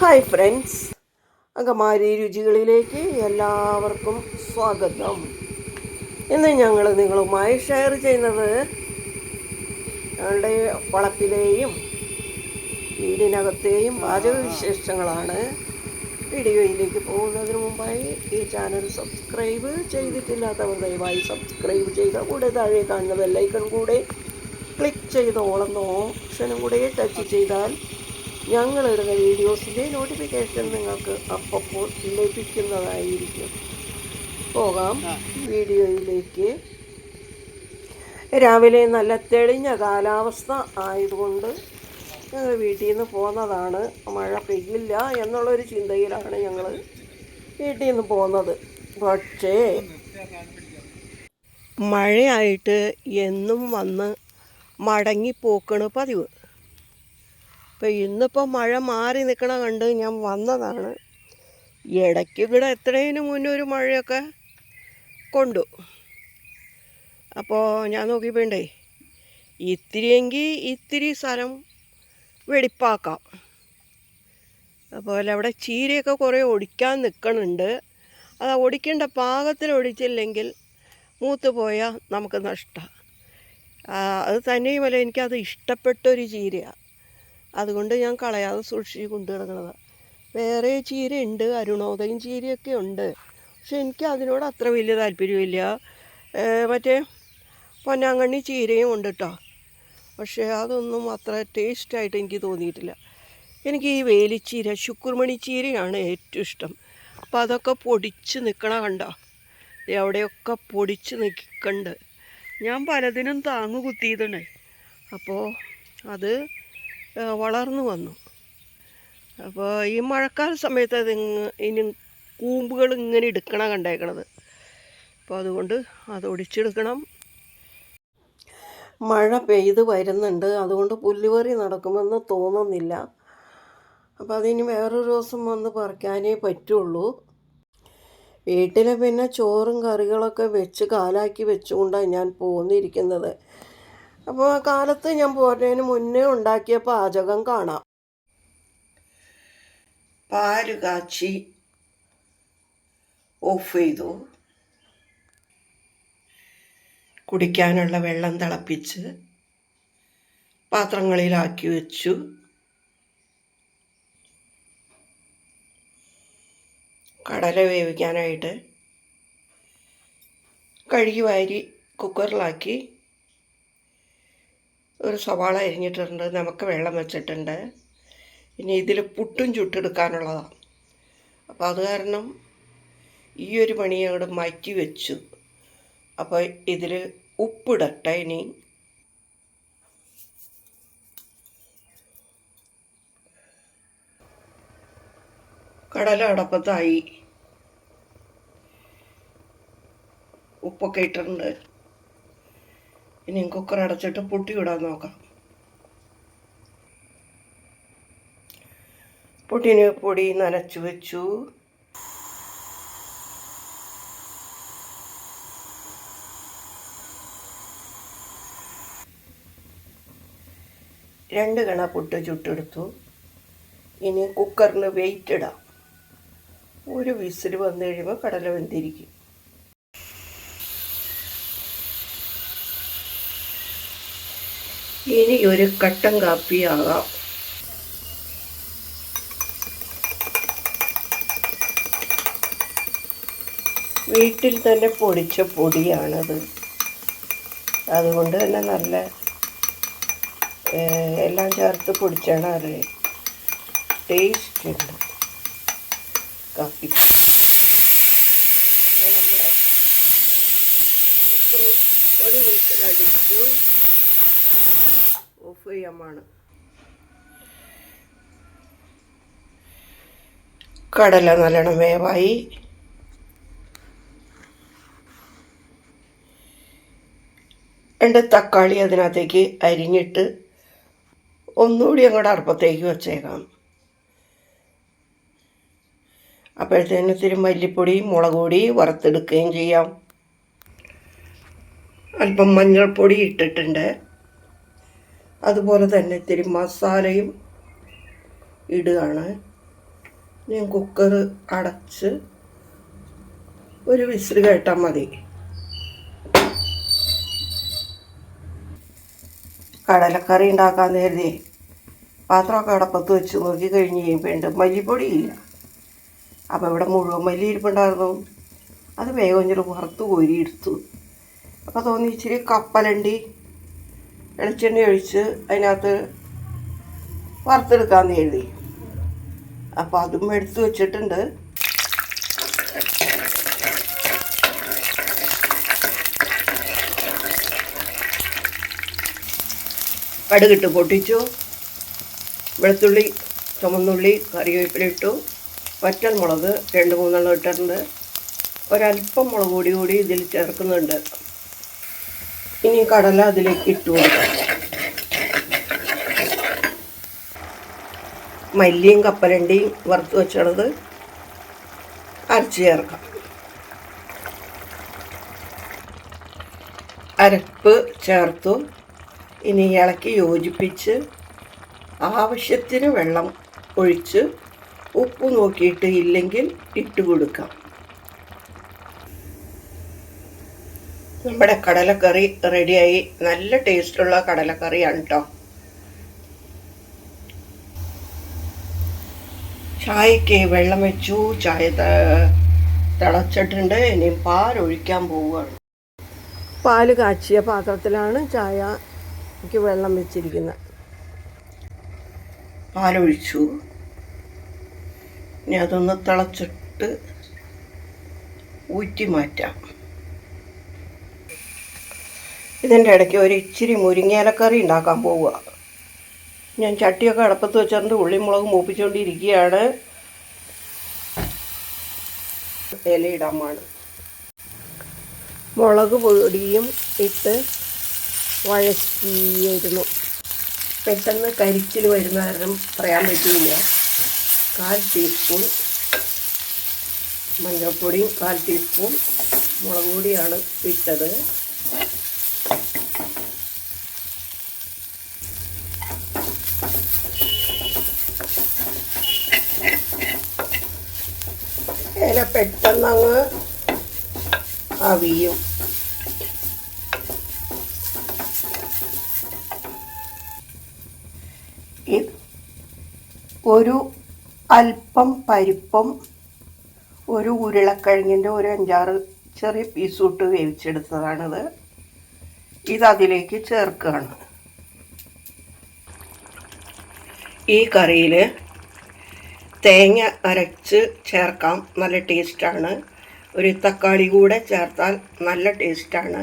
Hi friends അങ്കമാരി രുചികളിലേക്ക് എല്ലാവർക്കും സ്വാഗതം. ഇന്ന് ഞങ്ങൾ നിങ്ങളുമായി ഷെയർ ചെയ്യുന്നത് ഞങ്ങളുടെ വളപ്പിലെയും വീടിനകത്തെയും പാചക വിശേഷങ്ങളാണ് വീഡിയോയിലേക്ക് പോകുന്നതിന് മുമ്പായി ഈ ചാനൽ സബ്സ്ക്രൈബ് ചെയ്തിട്ടില്ലാത്തവർ ദയവായി സബ്സ്ക്രൈബ് ചെയ്യുക. കൂടെ താഴെ കാണുന്ന ബെല്ലൈക്കൺ കൂടെ ക്ലിക്ക് ചെയ്തോളുന്ന ഓപ്ഷനും കൂടെ ടച്ച് ചെയ്താൽ ഞങ്ങളിടുന്ന വീഡിയോസിന്റെ നോട്ടിഫിക്കേഷൻ നിങ്ങൾക്ക് അപ്പോൾ ലഭിക്കുന്നതായിരിക്കും. പോകാം വീഡിയോയിലേക്ക്. രാവിലെ നല്ല തെളിഞ്ഞ കാലാവസ്ഥ ആയതുകൊണ്ട് ഞങ്ങൾ വീട്ടിൽ നിന്ന് പോന്നതാണ്. മഴ പെയ്യില്ല എന്നുള്ളൊരു ചിന്തയിലാണ് ഞങ്ങൾ വീട്ടിൽ നിന്ന് പോന്നത്. പക്ഷേ മഴയായിട്ട് എന്നും വന്ന് മടങ്ങിപ്പോക്കണ് പതിവ്. ഇപ്പം ഇന്നിപ്പോൾ മഴ മാറി നിൽക്കണ കണ്ട് ഞാൻ വന്നതാണ്. ഇടയ്ക്ക് ഇവിടെ എത്രയും മുന്നേ ഒരു മഴയൊക്കെ കൊണ്ടു. അപ്പോൾ ഞാൻ നോക്കിപ്പോണ്ടേ ഇത്തിരിയെങ്കിൽ ഇത്തിരി സ്ഥലം വെടിപ്പാക്കാം. അതുപോലെ അവിടെ ചീരയൊക്കെ കുറേ ഒടിക്കാൻ നിൽക്കണുണ്ട് അത് ഒടിക്കേണ്ട പാകത്തിൽ ഒടിച്ചില്ലെങ്കിൽ മൂത്ത് പോയാൽ നമുക്ക് നഷ്ടമാണ് അത് തന്നെയുമല്ല എനിക്കത് ഇഷ്ടപ്പെട്ടൊരു ചീരയാണ് അതുകൊണ്ട് ഞാൻ കളയാതെ സൂക്ഷിച്ച് കൊണ്ടു കിടക്കണതാണ് വേറെ ചീരയുണ്ട് അരുണോദയം ചീരയൊക്കെ ഉണ്ട്. പക്ഷെ എനിക്ക് അതിനോട് അത്ര വലിയ താല്പര്യമില്ല. മറ്റേ പൊന്നാങ്കണ്ണി ചീരയും ഉണ്ട് കേട്ടോ പക്ഷേ അതൊന്നും അത്ര ടേസ്റ്റായിട്ട് എനിക്ക് തോന്നിയിട്ടില്ല. എനിക്ക് ഈ വേലിച്ചീര ശുക്രമണി ചീരയാണ് ഏറ്റവും ഇഷ്ടം. അപ്പോൾ അതൊക്കെ പൊടിച്ച് നിൽക്കണ കണ്ടോ. എവിടെയൊക്കെ പൊടിച്ച് നിൽക്കണ്ട് ഞാൻ പലതിനും താങ്ങ് കുത്തിയതുണ്ട് അപ്പോൾ അത് വളർന്നു വന്നു. അപ്പോൾ ഈ മഴക്കാല സമയത്ത് അത് ഇനി കൂമ്പുകൾ ഇങ്ങനെ എടുക്കണ കണ്ടേക്കണത്. അപ്പോൾ അതുകൊണ്ട് അത് ഒടിച്ചെടുക്കണം. മഴ പെയ്ത് വരുന്നുണ്ട്. അതുകൊണ്ട് പുല്ലുപറി നടക്കുമെന്ന് തോന്നുന്നില്ല. അപ്പോൾ അതിനി വേറൊരു ദിവസം വന്ന് പറിക്കാനേ പറ്റുള്ളൂ. വീട്ടിൽ പിന്നെ ചോറും കറികളൊക്കെ വെച്ച് കാലാക്കി വെച്ചുകൊണ്ടാണ് ഞാൻ പോന്നിരിക്കുന്നത്. അപ്പോൾ ആ കാലത്ത് ഞാൻ പോരുന്നതിന് മുന്നേ ഉണ്ടാക്കിയ പാചകം കാണാം. പാൽ കാച്ചി ഓഫ് ചെയ്തു. കുടിക്കാനുള്ള വെള്ളം തിളപ്പിച്ച് പാത്രങ്ങളിലാക്കി വെച്ചു. കടല വേവിക്കാനായിട്ട് കഴുകി വാരി കുക്കറിലാക്കി ഒരു സവാള അരിഞ്ഞിട്ടുണ്ട് നമുക്ക് വെള്ളം വെച്ചിട്ടുണ്ട്. ഇനി ഇതിൽ പുട്ടും ചുട്ടെടുക്കാനുള്ളതാണ് അപ്പോൾ അത് കാരണം ഈ ഒരു പണി അവിടെ മാറ്റി വെച്ചു. അപ്പോൾ ഇതിൽ ഉപ്പിടട്ടെ ഇനി. കടല അടപ്പത്തായി. ഉപ്പൊക്കെ ഇട്ടിട്ടുണ്ട്. ഇനി കുക്കർ അടച്ചിട്ട് പുട്ടി വിടാൻ നോക്കാം. പൊട്ടിന് പൊടി നനച്ചു വെച്ചു. രണ്ട് കണ പുട്ട് ചുട്ടെടുത്തു. ഇനി കുക്കറിന് വെയിറ്റ് ഇടാം. ഒരു വിസിൽ വന്നു കഴിയുമ്പോൾ കടല വെന്തിരിക്കും. ഇനി ഒരു കട്ടൻ കാപ്പി ആകാം വീട്ടിൽ തന്നെ പൊടിച്ച പൊടിയാണത്. അതുകൊണ്ട് തന്നെ നല്ല എല്ലാം ചേർത്ത് പൊടിച്ചാണ് അറിയ ടേസ്റ്റ് ഉണ്ട് കാപ്പി നമ്മുടെ ഒരു വീട്ടിലടിച്ചു. ചെയ്യാമാണ് കടല നല്ലോണം വേവായി. രണ്ട് തക്കാളി അതിനകത്തേക്ക് അരിഞ്ഞിട്ട് ഒന്നുകൂടി അങ്ങോട്ട് അർപ്പത്തേക്ക് വെച്ചേക്കാം. അപ്പോഴത്തേന് ഇത്തിരി മല്ലിപ്പൊടി മുളക് പൊടി വറുത്തെടുക്കുകയും ചെയ്യാം. അല്പം മഞ്ഞൾപ്പൊടി ഇട്ടിട്ടുണ്ട്. അതുപോലെ തന്നെ ഇത്തിരി മസാലയും ഇടുകയാണ്. ഞാൻ കുക്കർ അടച്ച് ഒരു വിസിൽ കേട്ടാൽ മതി. കടലക്കറി ഉണ്ടാക്കാൻ നേരത്തെ പാത്രമൊക്കെ അടപ്പത്ത് വെച്ച് നോക്കി കഴിഞ്ഞ് കഴിയുമ്പോൾ മല്ലിപ്പൊടിയില്ല അപ്പോൾ ഇവിടെ മുഴുവൻ മല്ലി ഇരിപ്പുണ്ടായിരുന്നു. അത് വേഗം ഇച്ചിരി വറുത്ത് കോരി എടുത്തു. അപ്പോൾ തോന്നി ഇച്ചിരി കപ്പലണ്ടി വെളിച്ചെണ്ണ ഒഴിച്ച് അതിനകത്ത് വറുത്തെടുക്കാമെന്ന് എഴുതി അപ്പോൾ അതും എടുത്തു വെച്ചിട്ടുണ്ട്. കടുകിട്ട് പൊട്ടിച്ചു. വെളുത്തുള്ളി ചുമന്നുള്ളി കറിവേപ്പില ഇട്ടു. മുളക് രണ്ട് മൂന്നെണ്ണം ഇട്ടിട്ടുണ്ട്. ഒരല്പം മുളക് പൊടി കൂടി ഇതിൽ ചേർക്കുന്നുണ്ട്. ഇനി കടല അതിലേക്ക് ഇട്ടു കൊടുക്കാം. മല്ലിയും കപ്പലണ്ടിയും വറുത്ത് വെച്ചത് അരച്ച് ചേർക്കാം. അരപ്പ് ചേർത്തു. ഇനി ഇളക്കി യോജിപ്പിച്ച് ആവശ്യത്തിന് വെള്ളം ഒഴിച്ച് ഉപ്പ് നോക്കിയിട്ട് ഇല്ലെങ്കിൽ ഇട്ട് കൊടുക്കാം. നമ്മുടെ കടലക്കറി റെഡിയായി നല്ല ടേസ്റ്റുള്ള കടലക്കറിയാണ് കേട്ടോ ചായക്ക് വെള്ളം വെച്ചു. ചായ തിളച്ചിട്ടുണ്ട്. ഇനി പാലൊഴിക്കാൻ പോവുകയാണ്. പാൽ കാച്ചിയ പാത്രത്തിലാണ് ചായ എനിക്ക് വെള്ളം വെച്ചിരിക്കുന്നത്. പാലൊഴിച്ചു ഇനി അതൊന്ന് തിളച്ചിട്ട് ഊറ്റി മാറ്റാം. ഇതിന്റെ ഇടയ്ക്ക് ഒരു ഇച്ചിരി മുരിങ്ങയിലക്കറി ഉണ്ടാക്കാൻ പോവുക. ഞാൻ ചട്ടിയൊക്കെ അടപ്പത്ത് വെച്ചിട്ടുണ്ട് ഉള്ളിമുളക് മൂപ്പിച്ചുകൊണ്ടിരിക്കുകയാണ് ഇലയിടാമാണ്. മുളക് പൊടിയും ഇട്ട് വഴറ്റിയിരുന്നു. പെട്ടെന്ന് കരിച്ചിൽ വരുന്ന കാരണം പറയാൻ പറ്റില്ല കാൽ ടീസ്പൂൺ മഞ്ഞൾപ്പൊടിയും കാൽ ടീസ്പൂൺ മുളക് പൊടിയാണ് ഇട്ടത്. പെട്ടെന്നങ്ങ് അവിയും. ഒരു അല്പം പരിപ്പും ഒരു ഉരുളക്കിഴങ്ങിന്റെ ഒരു അഞ്ചാറ് ചെറിയ പീസ് ഇട്ട് വേവിച്ചെടുത്തതാണിത്. ഇതിലേക്ക് ചേർക്കുകയാണ്. ഈ കറിയിൽ തേങ്ങ അരച്ച് ചേർക്കാം. നല്ല ടേസ്റ്റാണ്. ഒരു തക്കാളി കൂടെ ചേർത്താൽ നല്ല ടേസ്റ്റാണ്.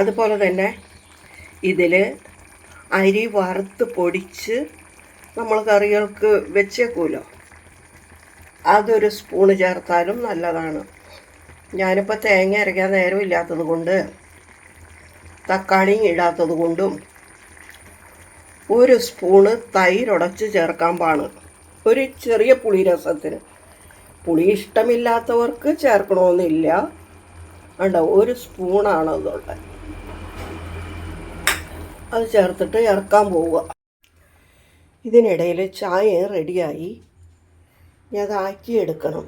അതുപോലെ തന്നെ ഇതിൽ അരി വറുത്ത് പൊടിച്ച് നമ്മൾ കറികൾക്ക് വെച്ചേക്കുമല്ലോ. അതൊരു സ്പൂണ് ചേർത്താലും നല്ലതാണ്. ഞാനിപ്പോൾ തേങ്ങ അരയ്ക്കാൻ നേരമില്ലാത്തത് കൊണ്ട് തക്കാളിയും ഇടാത്തത് കൊണ്ടും ഒരു സ്പൂണ് തൈരുടച്ച് ചേർക്കാൻ പാണ് ഒരു ചെറിയ പുളി രസത്തിന്. പുളി ഇഷ്ടമില്ലാത്തവർക്ക് ചേർക്കണമെന്നില്ല കണ്ടോ ഒരു സ്പൂണാണ് അതുള്ളത് അത് ചേർത്തിട്ട് ഇറക്കാൻ പോവുക. ഇതിനിടയിൽ ചായ റെഡിയായി. ഞാൻ അത് ആക്കിയെടുക്കണം.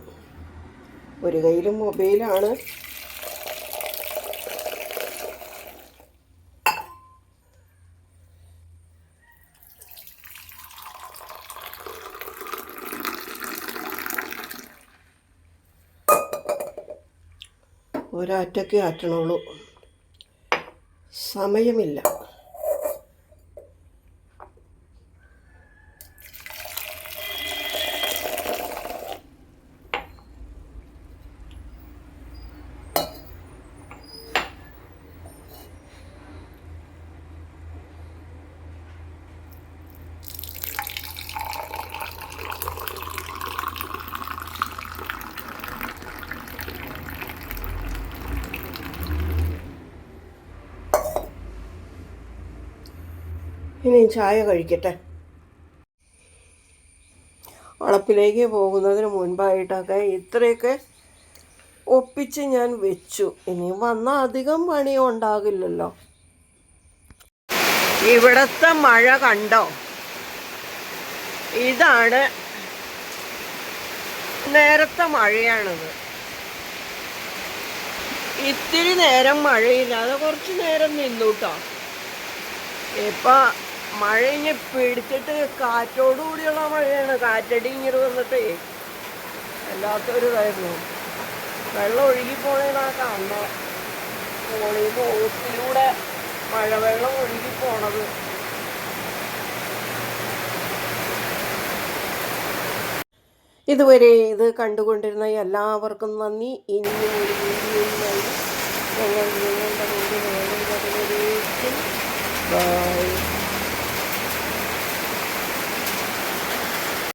ഒരു കയ്യിൽ മൊബൈലാണ്. ഒരാറ്റയ്ക്ക് ആറ്റണുള്ളൂ. സമയമില്ല. ഇനി ചായ കഴിക്കട്ടെ. വളപ്പിലേക്ക് പോകുന്നതിന് മുൻപായിട്ടൊക്കെ ഇത്രയൊക്കെ ഒപ്പിച്ച് ഞാൻ വെച്ചു. ഇനി വന്നാൽ അധികം പണി ഉണ്ടാകില്ലല്ലോ ഇവിടത്തെ മഴ കണ്ടോ? ഇതാണ് നേരത്തെ മഴയാണത്. ഇത്തിരി നേരം മഴയില്ലാതെ കുറച്ച് നേരം നിന്നു കേട്ടോ. ഇപ്പം മഴ ഇങ്ങനെ പിടിച്ചിട്ട് കാറ്റോടു കൂടിയുള്ള മഴയാണ്. കാറ്റടി ഇങ്ങനെ വന്നിട്ടേ വല്ലാത്തൊരു ഇതായിരുന്നു വെള്ളം ഒഴുകി പോണേന്നാ കാണുന്നത് മോളിൽ ഓസിലൂടെ മഴവെള്ളം ഒഴുകി പോണത്. ഇതുവരെ ഇത് കണ്ടുകൊണ്ടിരുന്ന എല്ലാവർക്കും നന്ദി. ഇനിയും ഒരു വീഡിയോയുമായി ഞങ്ങൾ നിങ്ങളുടെ ബൈ